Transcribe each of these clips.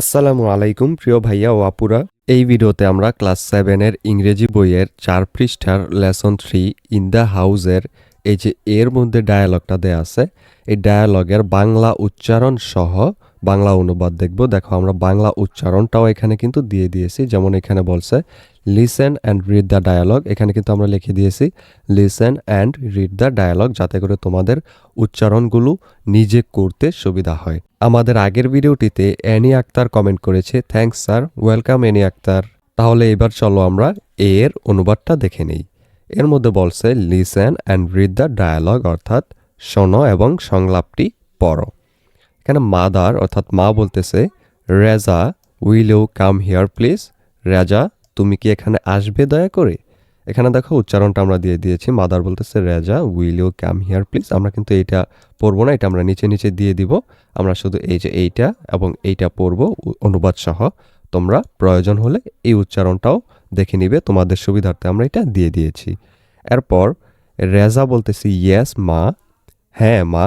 আসসালামু আলাইকুম, প্রিয় ভাইয়া ও আপুরা। এই ভিডিওতে আমরা ক্লাস সেভেনের ইংরেজি বইয়ের চার পৃষ্ঠার লেসন থ্রি, ইন দ্য হাউজের এই যে এর মধ্যে ডায়ালগটা দেয়া আছে, এই ডায়ালগের বাংলা উচ্চারণ সহ বাংলা অনুবাদ দেখব। দেখো, আমরা বাংলা উচ্চারণটাও এখানে কিন্তু দিয়ে দিয়েছি। যেমন এখানে বলছে listen and read the dialogue এখানে কিন্তু আমরা লিখে দিয়েছি listen and read the dialogue যাতে করে তোমাদের উচ্চারণগুলো নিজে করতে সুবিধা হয়। আমাদের আগের ভিডিওটিতে অ্যানি আক্তার কমেন্ট করেছে thanks sir welcome Annie Akhtar. তাহলে এবার চলো আমরা এর অনুবাদটা দেখে নেই। এর মধ্যে বলছে listen and read the dialogue অর্থাৎ শোনো এবং সংলাপটি পড়ো। এখানে মাদার অর্থাৎ মা বলতেছে, Reza will you come here, please. Reza, তুমি কি এখানে আসবে? দয়া করে। এখানে দেখো উচ্চারণটা আমরা দিয়ে দিয়েছি। মাদার বলতেছে, Reza will you come here, please. আমরা কিন্তু এইটা পড়ব না, এটা আমরা নিচে নিচে দিয়ে দিব। আমরা শুধু এই যে এইটা এবং এইটা পড়ব অনুবাদ সহ। তোমরা প্রয়োজন হলে এই উচ্চারণটাও দেখে নিবে। তোমাদের সুবিধার্থে আমরা এটা দিয়ে দিয়েছি। এরপর রেজা বলতেছি ইয়েস মা। হ্যাঁ মা।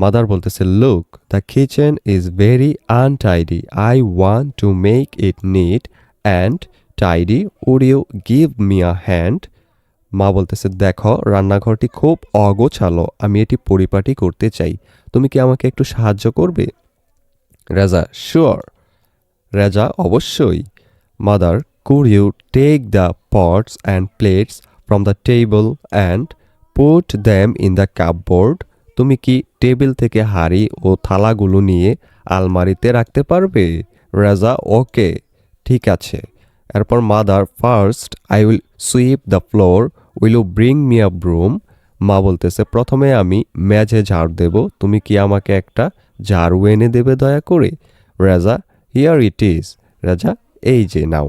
মাদার বলতেছে look the kitchen is very untidy I want to make it neat and tidy would you give me a hand মা বলতেছে, দেখো, রান্নাঘরটি খুব অগোছালো। আমি এটি পরিপাটি করতে চাই। তুমি কি আমাকে একটু সাহায্য করবে? রেজা শিওর রেজা, অবশ্যই। Mother could you take the pots and plates from the table and put them in the cupboard তুমি কি টেবিল থেকে হাঁড়ি ও থালাগুলো নিয়ে আলমারিতে রাখতে পারবে? রাজা, ওকে, ঠিক আছে। এরপর mother, first I will sweep the floor, will you bring me a broom? মা বলতেছে, প্রথমে আমি মেঝে ঝাড় দেব। তুমি কি আমাকে একটা ঝাড়ু এনে দেবে দয়া করে? রেজা হিয়ার ইট ইজ রাজা, এই যে, নাও।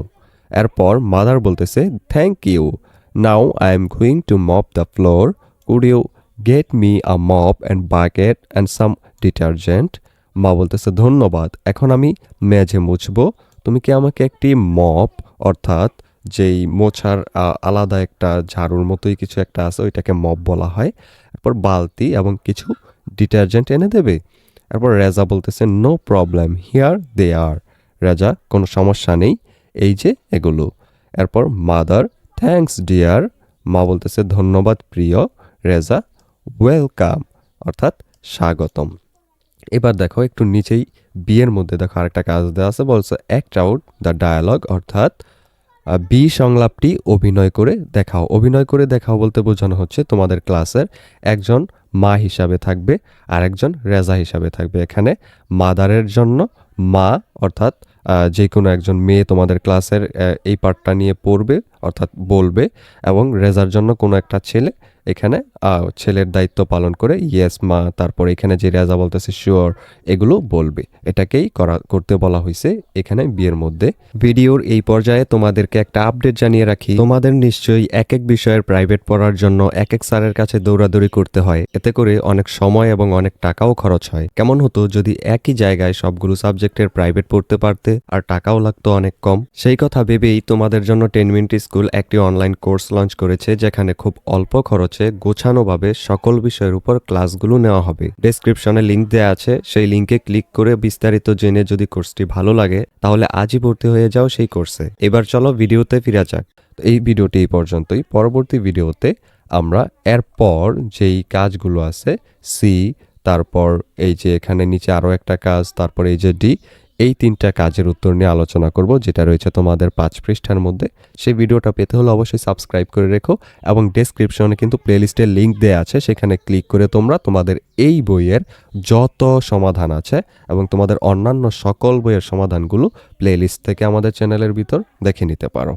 এরপর মাদার বলতেছে thank you now I am going to mop the floor could you get me a mop and bucket and some detergent মা বলতেছে, ধন্যবাদ, এখন আমি মেঝে মুছবো। তুমি কি আমাকে একটি মপ, অর্থাৎ যেই মোছার আলাদা একটা ঝাড়ুর মতোই কিছু একটা আছে, ওইটাকে মপ বলা হয়, এরপর বালতি এবং কিছু ডিটারজেন্ট এনে দেবে? এরপর রেজা বলতেছে no problem here they are Reza, কোনো সমস্যা নেই, এই যে এগুলো। এরপর মাদার থ্যাঙ্কস ডিয়ার মা বলতেছে, ধন্যবাদ, প্রিয়। রেজা ওয়েলকাম অর্থাৎ স্বাগতম। এবার দেখো একটু নিচেই বিয়ের মধ্যে দেখো আরেকটা কাজ দেওয়া আছে, বলছে অ্যাক্ট আউট দ্য ডায়ালগ অর্থাৎ বি সংলাপটি অভিনয় করে দেখাও। অভিনয় করে দেখাও বলতে বোঝানো হচ্ছে তোমাদের ক্লাসের একজন মা হিসাবে থাকবে আর একজন রেজা হিসাবে থাকবে। এখানে মাদারের জন্য মা, অর্থাৎ যে কোনো একজন মেয়ে তোমাদের ক্লাসের এই পার্টটা নিয়ে পড়বে, অর্থাৎ বলবে, এবং রেজার জন্য কোনো একটা ছেলে এখানে ছেলের দায়িত্ব পালন করে ইয়েস মা, তারপর এখানে যে রেজা বলতেছে শিওর এগুলো বলবে। এটাকেই করা, করতে বলা হয়েছে এখানে বিয়ের মধ্যে। ভিডিওর এই পর্যায়ে তোমাদেরকে একটা আপডেট জানিয়ে রাখি। তোমাদের নিশ্চয়ই এক এক বিষয়ের প্রাইভেট পড়ার জন্য এক এক স্যারের কাছে দৌড়াদৌড়ি করতে হয়। এতে করে অনেক সময় এবং অনেক টাকাও খরচ হয়। কেমন হতো যদি একই জায়গায় সবগুলো সাবজেক্টের প্রাইভেট পড়তে পারতে, আর টাকাও লাগতো অনেক কম। সেই কথা ভেবেই তোমাদের জন্য টেন মিনিট স্কুল একটি অনলাইন কোর্স লঞ্চ করেছে, যেখানে খুব অল্প খরচে গোছানোভাবে সকল বিষয়ের উপর ক্লাসগুলো নেওয়া হবে। ডেসক্রিপশনে লিংক দেওয়া আছে, সেই লিংকে ক্লিক করে বিস্তারিত জেনে যদি কোর্সটি ভালো লাগে, তাহলে আজই ভর্তি হয়ে যাও সেই কোর্সে। এবার চলো ভিডিওতে ফিরে যাক। এই ভিডিওটি এই পর্যন্তই। পরবর্তী ভিডিওতে আমরা এরপর যেই কাজগুলো আছে, সি, তারপর এই যে এখানে নিচে আরও একটা কাজ, তারপর এই যে ডি এই তিনটা কাজের উত্তর নিয়ে আলোচনা করব, যেটা রয়েছে তোমাদের পাঁচ পৃষ্ঠার মধ্যে। সেই ভিডিওটা পেতে হলে অবশ্যই সাবস্ক্রাইব করে রেখো এবং ডেসক্রিপশনে কিন্তু প্লেলিস্টের লিঙ্ক দেওয়া আছে, সেখানে ক্লিক করে তোমরা তোমাদের এই বইয়ের যত সমাধান আছে এবং তোমাদের অন্যান্য সকল বইয়ের সমাধানগুলো প্লেলিস্ট থেকে আমাদের চ্যানেলের ভিতর দেখে নিতে পারো।